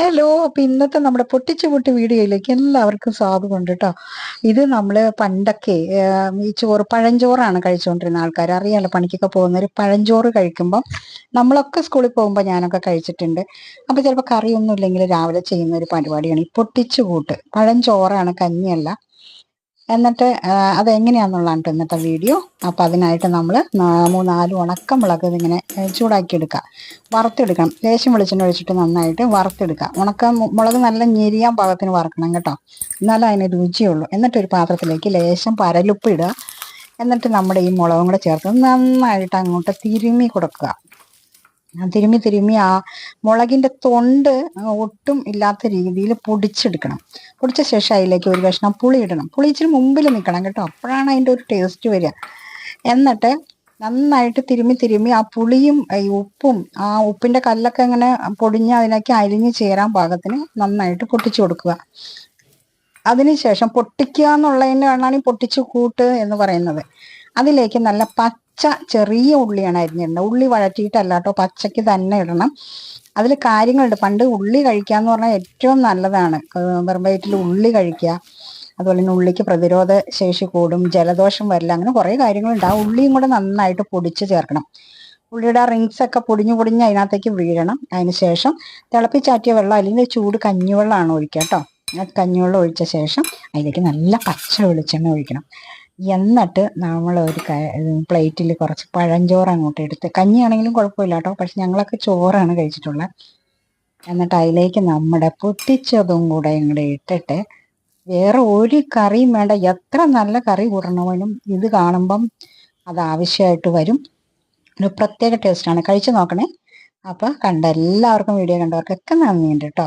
Hello അപ്പൊ ഇന്നത്തെ നമ്മുടെ പൊട്ടിച്ചു പൊട്ടി വീഡിയോയിലേക്ക് എല്ലാവർക്കും സ്വാഗതം ഉണ്ട് കേട്ടോ ഇത് നമ്മൾ പണ്ടൊക്കെ ഈ ചോറ് പഴഞ്ചോറാണ് കഴിച്ചുകൊണ്ടിരുന്ന ആൾക്കാർ അറിയാലോ പണിക്കൊക്കെ പോകുന്നവർ പഴഞ്ചോറ് കഴിക്കുമ്പോൾ നമ്മളൊക്കെ സ്കൂളിൽ പോകുമ്പോൾ ഞാനൊക്കെ കഴിച്ചിട്ടുണ്ട്. അപ്പൊ ചിലപ്പോൾ കറിയൊന്നും ഇല്ലെങ്കിൽ രാവിലെ ചെയ്യുന്ന ഒരു പരിപാടിയാണ് ഈ പൊട്ടിച്ചു കൂട്ട്. പഴഞ്ചോറാണ് കഞ്ഞിയല്ല. എന്നിട്ട് അതെങ്ങനെയാണെന്നുള്ളതാണ് ഇന്നത്തെ വീഡിയോ. അപ്പോൾ അതിനായിട്ട് നമ്മൾ മൂന്നാൽ ഉണക്കമുളക് ഇതിങ്ങനെ ചൂടാക്കി വറുത്തെടുക്കണം. ലേശം വെളിച്ചെണ്ണ ഒഴിച്ചിട്ട് നന്നായിട്ട് വറുത്തെടുക്കുക ഉണക്ക മുളക് നല്ല ഞെരിയാൻ പാകത്തിന് വറക്കണം കേട്ടോ. എന്നാലും അതിന് രുചിയുള്ളൂ. എന്നിട്ട് ഒരു പാത്രത്തിലേക്ക് ലേശം പരലുപ്പ് ഇടുക. എന്നിട്ട് നമ്മുടെ ഈ മുളകും കൂടെ ചേർത്ത് നന്നായിട്ട് അങ്ങോട്ട് തിരുമ്മി കൊടുക്കുക. തിരുമ്മി തിരുമ്മി ആ മുളകിന്റെ തൊണ്ട് ഒട്ടും ഇല്ലാത്ത രീതിയിൽ പൊടിച്ചെടുക്കണം. പൊടിച്ച ശേഷം അതിലേക്ക് ഒരു കഷ്ണം പുളി ഇടണം. പുളി ഇച്ചിരി മുമ്പിൽ നിൽക്കണം കേട്ടോ. അപ്പോഴാണ് അതിന്റെ ഒരു ടേസ്റ്റ് വരിക. എന്നിട്ട് നന്നായിട്ട് തിരുമ്മി തിരുമ്മി ആ പുളിയും ഈ ഉപ്പും ആ ഉപ്പിന്റെ കല്ലൊക്കെ ഇങ്ങനെ പൊടിഞ്ഞ് അതിലേക്ക് അരിഞ്ഞ് ചേരാൻ പാകത്തിന് നന്നായിട്ട് പൊട്ടിച്ചു കൊടുക്കുക. അതിനുശേഷം പൊട്ടിക്കുക എന്നുള്ളതിനാണ് ഈ പൊട്ടിച്ചു കൂട്ട് എന്ന് പറയുന്നത്. അതിലേക്ക് നല്ല പച്ച ചെറിയ ഉള്ളിയാണ് അരിഞ്ഞിടേണ്ടത് ഉള്ളി വഴറ്റിയിട്ടല്ല കേട്ടോ പച്ചയ്ക്ക് തന്നെ ഇടണം. അതിൽ കാര്യങ്ങളുണ്ട്. പണ്ട് ഉള്ളി കഴിക്കുക എന്ന് പറഞ്ഞാൽ ഏറ്റവും നല്ലതാണ്. വെറുമ്പയറ്റിൽ ഉള്ളി കഴിക്കുക. അതുപോലെ തന്നെ ഉള്ളിക്ക് പ്രതിരോധ ശേഷി കൂടും ജലദോഷം വരില്ല അങ്ങനെ കുറേ കാര്യങ്ങളുണ്ട്. ആ ഉള്ളിയും കൂടെ നന്നായിട്ട് പൊടിച്ച് ചേർക്കണം. ഉള്ളിയുടെ റിങ്സ് ഒക്കെ പൊടിഞ്ഞു പൊടിഞ്ഞ് അതിനകത്തേക്ക് വീഴണം. അതിനുശേഷം തിളപ്പിച്ചാറ്റിയ വെള്ളം അല്ലെങ്കിൽ ചൂട് കഞ്ഞിവെള്ളമാണ് ഒഴിക്കുക കേട്ടോ. കഞ്ഞിവെള്ളം ഒഴിച്ച ശേഷം അതിലേക്ക് നല്ല പച്ച വെളിച്ചെണ്ണ ഒഴിക്കണം. എന്നിട്ട് നമ്മൾ ഒരു പ്ലേറ്റിൽ കുറച്ച് പഴഞ്ചോറ് അങ്ങോട്ട് എടുത്ത് കഞ്ഞിയാണെങ്കിലും കുഴപ്പമില്ല കേട്ടോ പക്ഷെ ഞങ്ങളൊക്കെ ചോറാണ് കഴിച്ചിട്ടുള്ളത് എന്നിട്ട് അതിലേക്ക് നമ്മുടെ പൊട്ടിച്ചതും കൂടെ ഇങ്ങോട്ട് ഇട്ടിട്ട് വേറെ ഒരു കറിയും വേണ്ട എത്ര നല്ല കറി കൂടണമെങ്കിലും ഇത് കാണുമ്പം അത് ആവശ്യമായിട്ട് വരും. ഒരു പ്രത്യേക ടേസ്റ്റാണ്. കഴിച്ചു നോക്കണേ. അപ്പോൾ കണ്ട എല്ലാവർക്കും വീഡിയോ കണ്ടവർക്കൊക്കെ നന്ദിയുണ്ട് കേട്ടോ.